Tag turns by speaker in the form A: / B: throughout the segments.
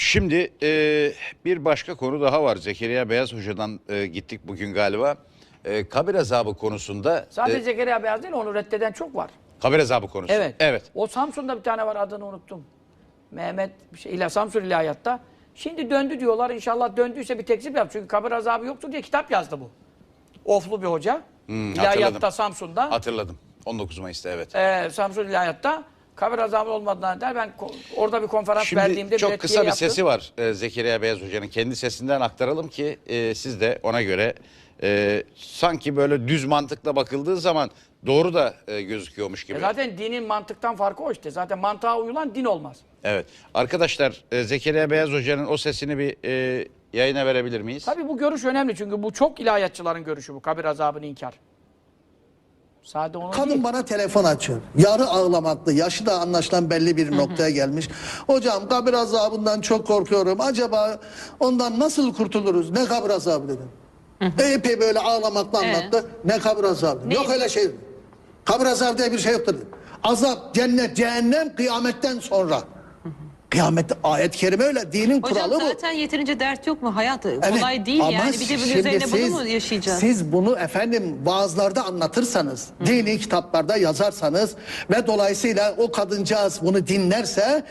A: Şimdi e, bir başka konu daha var. Zekeriya Beyaz Hoca'dan e, gittik bugün galiba. E, kabir azabı konusunda.
B: Sadece
A: e,
B: Zekeriya Beyaz değil onu reddeden çok var.
A: kabir azabı konusu.
B: Evet.
A: Evet.
B: O Samsun'da bir tane var adını unuttum. Mehmet şey ila Samsun İlahiyat'ta. Şimdi döndü diyorlar. İnşallah döndüyse bir tekzip yap. Çünkü kabir azabı yoktur diye kitap yazdı bu. Oflu bir hoca. İlahiyatta
A: Hmm, hatırladım.
B: Samsun'da.
A: Hatırladım. 19 Mayıs'ta evet.
B: Ee, Samsun İlahiyat'ta kabir azabı olmadığına der. Ben orada bir konferans
A: Şimdi
B: verdiğimde
A: çok kısa bir
B: yaptım.
A: sesi var e, Zekeriya Beyaz Hoca'nın. Kendi sesinden aktaralım ki e, siz de ona göre e, sanki böyle düz mantıkla bakıldığı zaman doğru da e, gözüküyormuş gibi.
B: E zaten dinin mantıktan farkı o işte. Zaten mantığa uyulan din olmaz.
A: Evet. Arkadaşlar e, Zekeriya Beyaz Hoca'nın o sesini bir e, yayına verebilir miyiz?
B: Tabii bu görüş önemli çünkü bu çok ilahiyatçıların görüşü bu kabir azabını inkar. Sade onun
C: Kadın
B: değil.
C: bana telefon açıyor. Yarı ağlamaklı. Yaşı da anlaşılan belli bir noktaya gelmiş. Hocam kabir azabından çok korkuyorum. Acaba ondan nasıl kurtuluruz? Ne kabir azabı dedim. Epey böyle ağlamakla anlattı. Ne kabir azabı? Yok öyle şey. Kabir azabı diye bir şey yoktur. Azap, cennet, cehennem kıyametten sonra. Kıyamette ayet-i kerime öyle. Dinin
D: Hocam
C: kuralı bu.
D: zaten yeterince dert yok mu? Hayat
C: Evet,
D: kolay değil
C: ama
D: yani. Bir de bunun üzerine
C: siz-
D: bunu mu yaşayacağız?
C: Siz bunu efendim vaazlarda anlatırsanız, dini kitaplarda yazarsanız ve dolayısıyla o kadıncağız bunu dinlerse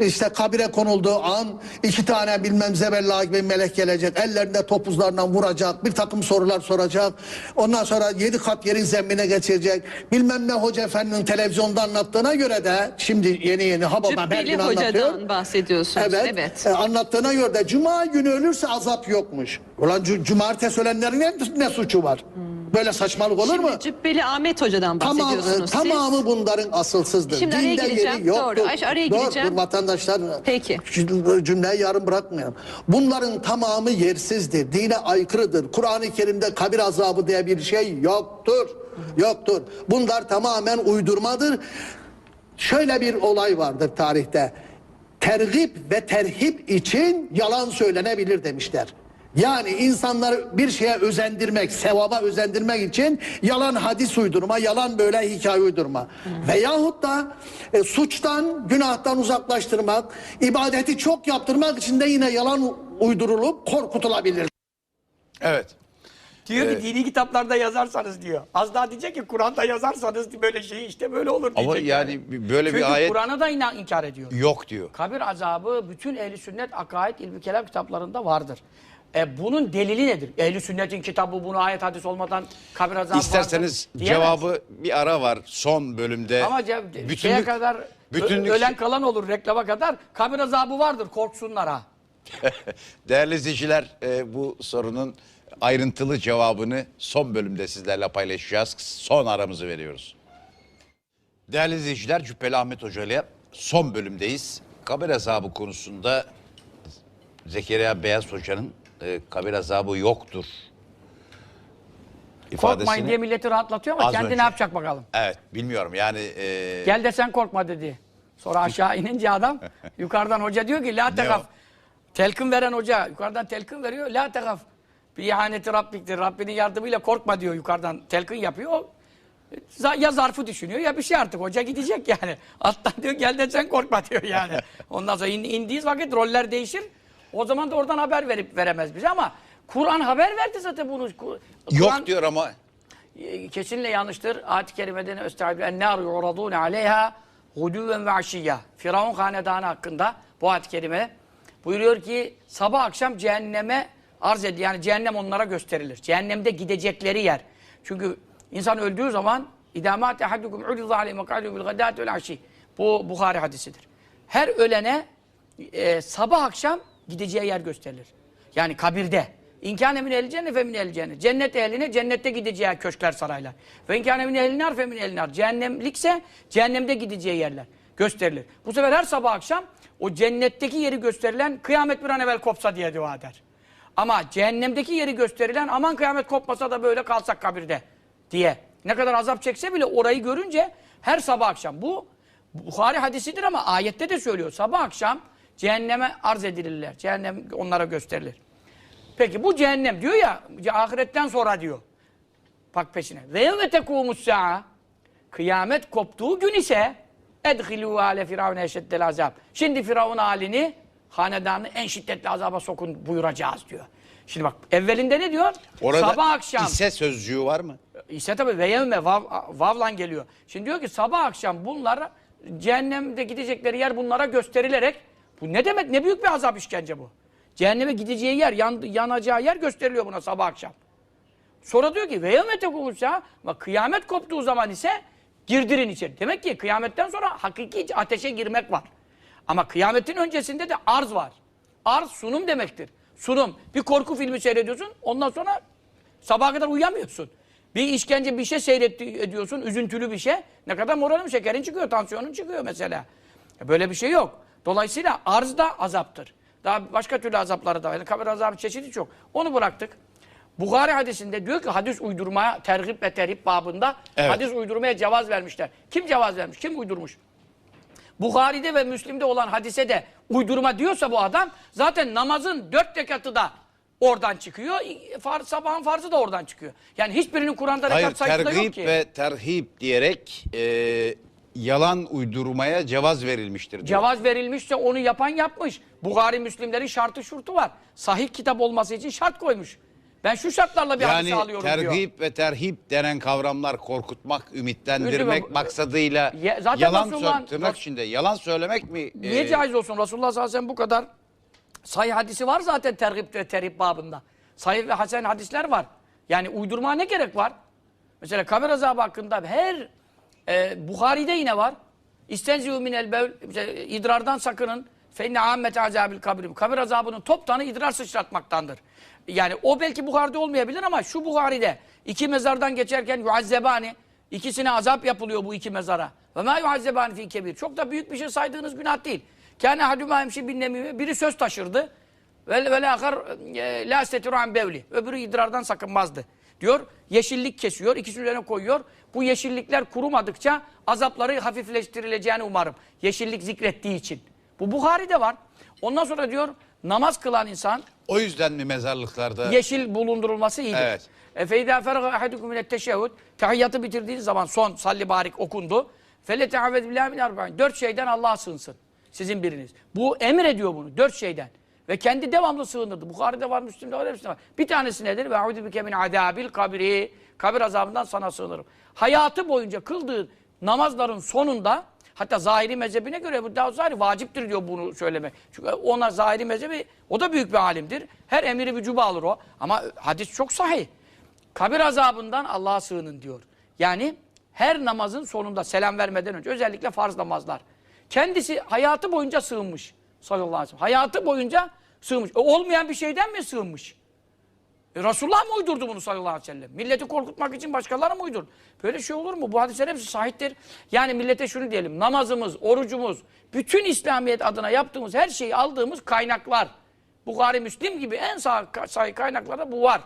C: işte kabire konulduğu an iki tane bilmem zebella gibi melek gelecek. Ellerinde topuzlarından vuracak. Bir takım sorular soracak. Ondan sonra yedi kat yerin zemmine geçirecek. Bilmem ne hoca efendinin televizyonda anlattığına göre de şimdi yeni yeni Hababam her gün anlatıyor.
D: hocadan bahsediyorsunuz.
C: Evet.
D: Evet.
C: E, anlattığına göre de cuma günü ölürse azap yokmuş. Ulan cu- cumartesi ölenlerin ne, ne suçu var? Böyle saçmalık olur mu?
D: Şimdi Cübbeli Ahmet hocadan
C: Tamamı,
D: bahsediyorsunuz siz.
C: tamamı bunların asılsızdır.
D: Şimdi araya
C: Dinde
D: gireceğim.
C: yeri yoktur.
D: Doğru. Ayşe, araya
C: Dur,
D: gireceğim.
C: dur vatandaşlar.
D: Peki.
C: Şu cümleyi yarım bırakmayalım. Bunların tamamı yersizdir. Dine aykırıdır. Kur'an-ı Kerim'de kabir azabı diye bir şey yoktur. Yoktur. Bunlar tamamen uydurmadır. Şöyle bir olay vardır tarihte. Tergip ve terhip için yalan söylenebilir demişler. Yani insanları bir şeye özendirmek, sevaba özendirmek için yalan hadis uydurma, yalan böyle hikaye uydurma. Veyahut da e, suçtan, günahtan uzaklaştırmak, ibadeti çok yaptırmak için de yine yalan uydurulup korkutulabilir.
A: Evet.
B: Diyor ki dini kitaplarda yazarsanız diyor. Az daha diyecek ki Kur'an'da yazarsanız böyle şey işte böyle olur diyecek.
A: Ama yani böyle bir
B: Çünkü
A: ayet
B: Kur'an'ı da inan, inkar ediyor.
A: yok diyor.
B: Kabir azabı bütün ehli sünnet akaid ilmi kelam kitaplarında vardır. E bunun delili nedir? Ehli sünnetin kitabı bunu ayet hadis olmadan kabir azabı
A: İsterseniz
B: vardır diyemez.
A: cevabı bir ara var son bölümde.
B: ama cev- şeye
A: bütünlük,
B: kadar
A: bütünlük
B: ölen kalan olur reklama kadar kabir azabı vardır korksunlar ha.
A: Değerli izleyiciler e, bu sorunun ayrıntılı cevabını son bölümde sizlerle paylaşacağız. Son aramızı veriyoruz. Değerli izleyiciler Cübbeli Ahmet Hoca ile son bölümdeyiz. Kabir azabı konusunda Zekeriya Beyaz Hoca'nın e, kabir azabı yoktur
B: Korkmayın diye milleti rahatlatıyor ama
A: Az
B: kendi
A: önce.
B: ne yapacak bakalım.
A: Evet bilmiyorum yani e,
B: Gel de sen korkma dedi. Sonra aşağı inince adam yukarıdan hoca diyor ki la tekaf. Telkin veren hoca yukarıdan telkin veriyor. La tekaf. Bir ihaneti Rabbiktir. Rabbinin yardımıyla korkma diyor yukarıdan. Telkin yapıyor. O, Ya zarfı düşünüyor ya bir şey artık. Hoca gidecek yani. Alttan diyor gel de sen korkma diyor yani. Ondan sonra in, indiği vakit roller değişir. O zaman da oradan haber verip veremez bize ama Kur'an haber verdi zaten bunu. Kur-
A: yok diyor ama
B: e, kesinlikle yanlıştır. Ayet-i kerimede ne östaibu en nar yuradun aleyha huduven ve aşiyya. Firavun hanedanı hakkında bu ayet-i kerime buyuruyor ki sabah akşam cehenneme arz edilir. Yani cehennem onlara gösterilir. Cehennemde gidecekleri yer. Çünkü insan öldüğü zaman idamate haddukum uriza aleyhi mekadu bil vel aşi. Bu Bukhari hadisidir. Her ölene e, sabah akşam gideceği yer gösterilir. Yani kabirde. İmkâne min ehli cennet fe min ehli cennet. Cennet ehline cennette gideceği köşkler saraylar. Ve imkâne min ehli nar fe min ehli nar. Cehennemlikse cehennemde gideceği yerler gösterilir. Bu sefer her sabah akşam o cennetteki yeri gösterilen kıyamet bir an evvel kopsa diye dua eder. Ama cehennemdeki yeri gösterilen aman kıyamet kopmasa da böyle kalsak kabirde diye. Ne kadar azap çekse bile orayı görünce her sabah akşam. Bu Bukhari hadisidir ama ayette de söylüyor. Sabah akşam cehenneme arz edilirler. Cehennem onlara gösterilir. Peki bu cehennem diyor ya ahiretten sonra diyor. Bak peşine. Ve yevme tekûmus sa'a Kıyamet koptuğu gün ise edhilû ale firavune eşeddel azab. Şimdi Firavun halini hanedanı en şiddetli azaba sokun buyuracağız diyor. Şimdi bak evvelinde ne diyor?
A: Orada
B: sabah akşam.
A: ise sözcüğü var mı?
B: İse tabi ve yevme vav, vavlan geliyor. Şimdi diyor ki sabah akşam bunlara cehennemde gidecekleri yer bunlara gösterilerek bu ne demek ne büyük bir azap işkence bu. Cehenneme gideceği yer yan, yanacağı yer gösteriliyor buna sabah akşam. Sonra diyor ki ve yevme tekumuşsa ama kıyamet koptuğu zaman ise girdirin içeri. Demek ki kıyametten sonra hakiki ateşe girmek var. Ama kıyametin öncesinde de arz var. Arz sunum demektir. Sunum. Bir korku filmi seyrediyorsun ondan sonra Sabaha kadar uyuyamıyorsun. Bir işkence bir şey seyretti ediyorsun, üzüntülü bir şey. Ne kadar moralin, şekerin çıkıyor, tansiyonun çıkıyor mesela. Böyle bir şey yok. Dolayısıyla arz da azaptır. Daha başka türlü azapları da var. Yani kabir azabı çeşidi çok. Onu bıraktık. Bukhari hadisinde diyor ki hadis uydurmaya tergip ve terhip babında
A: Evet.
B: hadis uydurmaya cevaz vermişler. Kim cevaz vermiş? Kim uydurmuş? Bukhari'de ve Müslim'de olan hadise de uydurma diyorsa bu adam zaten namazın dört rekatı da oradan çıkıyor. Far, sabahın farzı da oradan çıkıyor. Yani hiçbirinin Kur'an'da
A: Hayır
B: rekat sayısı da yok
A: tergip
B: ki.
A: ve terhip diyerek e, yalan uydurmaya cevaz verilmiştir diyor.
B: Cevaz verilmişse onu yapan yapmış. Bukhari Müslimlerin şartı şurtu var. Sahih kitap olması için şart koymuş. Ben şu şartlarla bir hadise
A: yani
B: alıyorum diyor.
A: tergip ve terhip denen kavramlar korkutmak, ümitlendirmek
B: Üzülme.
A: maksadıyla
B: Ya- zaten
A: yalan
B: Resulullah'ın-
A: sö- tırnak içinde yalan söylemek mi?
B: Niye
A: e,
B: caiz olsun? Resulullah sallallahu aleyhi ve sellem bu kadar sahih hadisi var zaten tergip ve terhip babında. Sahih ve hasen hadisler var. Yani uydurmaya ne gerek var? Mesela kabir azabı hakkında her e, Bukhari'de yine var. İstenzihu minel bevl idrardan sakının. Fe inne ammete azabil kabrim. Kabir azabının toptanı idrar sıçratmaktandır. Yani o belki Bukhari'de olmayabilir ama şu Bukhari'de iki mezardan geçerken yuazzebani ikisine azap yapılıyor bu iki mezara. Ve ma yuazzebani fi kebir. Çok da büyük bir şey saydığınız günah değil. Kâne hadûmâ hemşi bin. Biri söz taşırdı. Ve e, lâ stetiru an bevli. Öbürü idrardan sakınmazdı. Diyor yeşillik kesiyor. ikisinin üzerine koyuyor. Bu yeşillikler kurumadıkça azapları hafifleştirileceğini umarım. Yeşillik zikrettiği için. Bu Bukhari'de var. Ondan sonra diyor namaz kılan insan
A: O yüzden mi mezarlıklarda?
B: yeşil bulundurulması iyidir.
A: Evet.
B: E feyda ferga ahadukum minet teşehhud. Tahiyyatı bitirdiğiniz zaman son salli barik okundu. Fele teavved billahi min arba'in. Dört şeyden Allah'a sığınsın. Sizin biriniz. Bu emir ediyor bunu. Dört şeyden. Ve kendi devamlı sığınırdı. Bukhari'de var, Müslim'de var, hepsinde var. Bir tanesi nedir? Ve audu bike min adabil kabri. Kabir azabından sana sığınırım. Hayatı boyunca kıldığı namazların sonunda hatta zahiri mezhebine göre bu daha zahiri vaciptir diyor bunu söylemek. Çünkü ona zahiri mezhebi o da büyük bir alimdir. Her emiri vücuba alır o. Ama hadis çok sahih. Kabir azabından Allah'a sığının diyor. Yani her namazın sonunda selam vermeden önce özellikle farz namazlar. Kendisi hayatı boyunca sığınmış sallallahu aleyhi ve sellem. Hayatı boyunca sığınmış. E, olmayan bir şeyden mi sığınmış? E, Resulullah mı uydurdu bunu sallallahu aleyhi ve sellem? Milleti korkutmak için başkaları mı uydurdu? Böyle şey olur mu? Bu hadisler hepsi sahiptir. Yani millete şunu diyelim. Namazımız, orucumuz, bütün İslamiyet adına yaptığımız her şeyi aldığımız kaynaklar. Bukhari, Müslim gibi en sahih kaynaklarda bu var.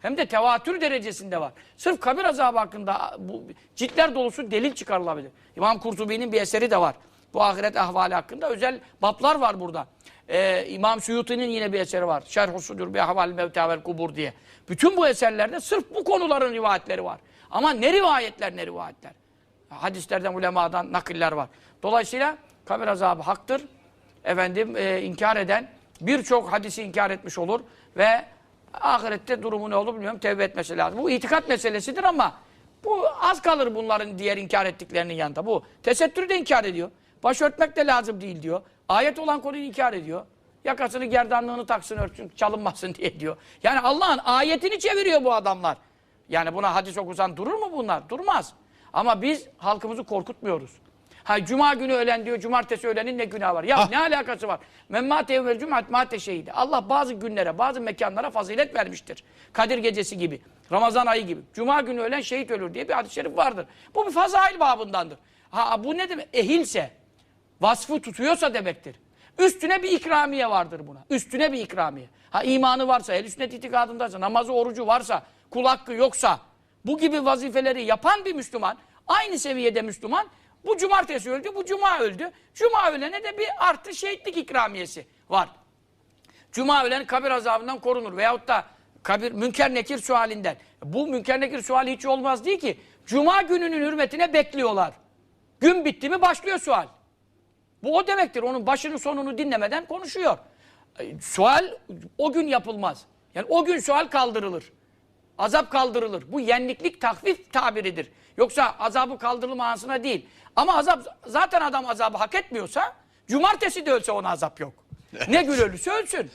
B: Hem de tevatür derecesinde var. Sırf kabir azabı hakkında bu ciltler dolusu delil çıkarılabilir. İmam Kurtubi'nin bir eseri de var. Bu ahiret ahvali hakkında özel bablar var burada. Ee, İmam Suyuti'nin yine bir eseri var. Şerh-u Sudur bi mevta vel kubur diye. Bütün bu eserlerde sırf bu konuların rivayetleri var. Ama ne rivayetler ne rivayetler. Hadislerden, ulemadan nakiller var. Dolayısıyla kabir azabı haktır. Efendim e, inkar eden birçok hadisi inkar etmiş olur ve ahirette durumu ne olur bilmiyorum tevbe etmesi lazım. Bu itikat meselesidir ama bu az kalır bunların diğer inkar ettiklerinin yanında. Bu tesettürü de inkar ediyor. Başörtmek de lazım değil diyor. Ayet olan konuyu inkar ediyor. Yakasını gerdanlığını taksın örtsün çalınmasın diye diyor. Yani Allah'ın ayetini çeviriyor bu adamlar. Yani buna hadis okusan durur mu bunlar? Durmaz. Ama biz halkımızı korkutmuyoruz. Ha cuma günü ölen diyor, cumartesi ölenin ne günahı var? Ya
A: Ah.
B: ne alakası var? Men mâte evvel cumat mâte şehidi. Allah bazı günlere, bazı mekanlara fazilet vermiştir. Kadir gecesi gibi, Ramazan ayı gibi. Cuma günü ölen şehit ölür diye bir hadis-i şerif vardır. Bu bir fazail babındandır. Ha bu ne demek? Ehilse, vasfı tutuyorsa demektir. Üstüne bir ikramiye vardır buna. Üstüne bir ikramiye. Ha imanı varsa, el sünnet itikadındaysa, namazı, orucu varsa, kul hakkı yoksa, bu gibi vazifeleri yapan bir Müslüman, aynı seviyede Müslüman, bu cumartesi öldü, bu cuma öldü. Cuma ölene de bir artı şehitlik ikramiyesi var. Cuma ölen kabir azabından korunur. Veyahut da kabir münker nekir sualinden. Bu münker nekir suali hiç olmaz değil ki. Cuma gününün hürmetine bekliyorlar. Gün bitti mi başlıyor sual. Bu o demektir. Onun başını sonunu dinlemeden konuşuyor. E, Sual o gün yapılmaz. Yani o gün sual kaldırılır. Azap kaldırılır. Bu yenliklik takvif tabiridir. Yoksa azabı kaldırılma manasına değil. Ama azap zaten adam azabı hak etmiyorsa cumartesi de ölse ona azap yok. Ne gün ölürse ölsün.